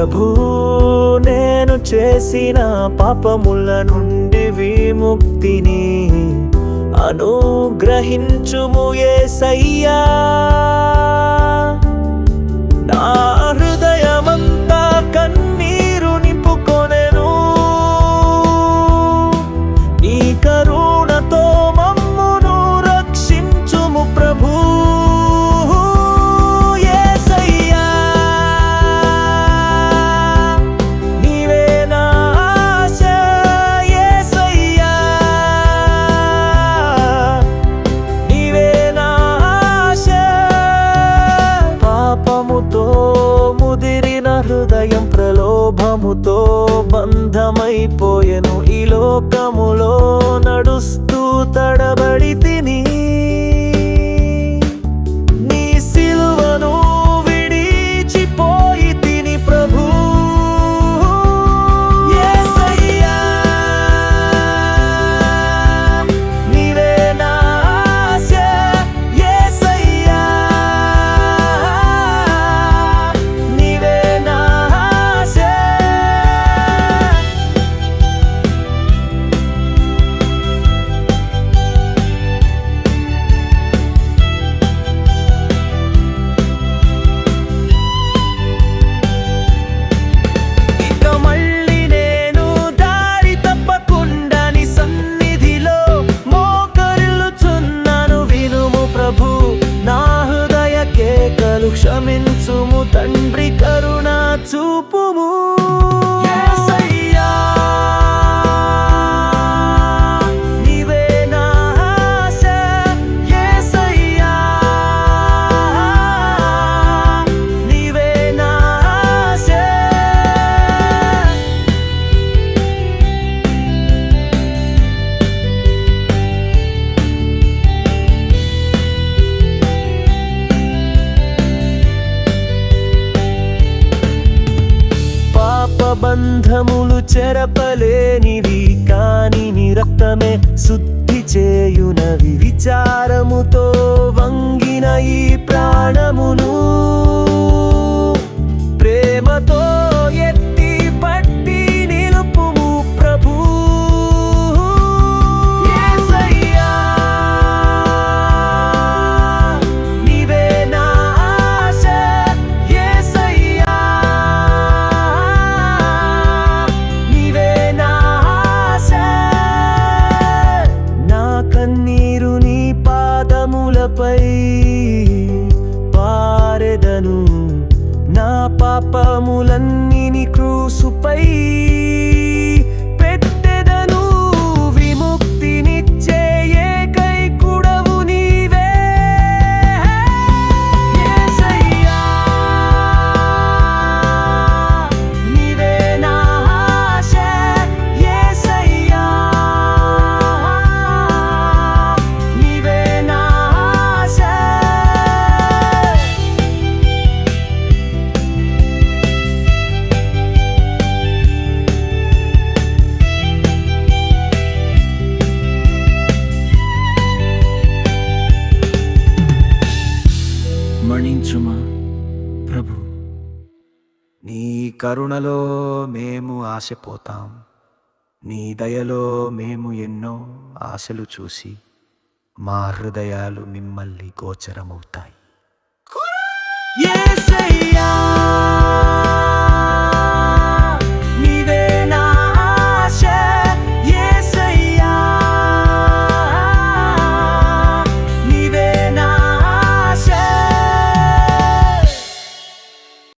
ప్రభు నేను చేసిన పాపముల నుండి విముక్తిని అనుగ్రహించుము ఏ సయ్యా హృదయం ప్రలోభముతో బంధమైపోయెను. ఈ లోకములో నడుస్తూ తడబడి క్షమించుము తండ్రి కరుణా చూపుము. బంధములు చెరపలేనివి కాని నిరక్తమే శుద్ధి చేయునవి. విచారముతో వంగి పాపములన్నీ క్రూసుపై మణించుమా ప్రభు? నీ కరుణలో మేము ఆశపోతాం. నీ దయలో మేము ఎన్నో ఆశలు చూసి మా హృదయాలు మిమ్మల్ని గోచరమవుతాయి.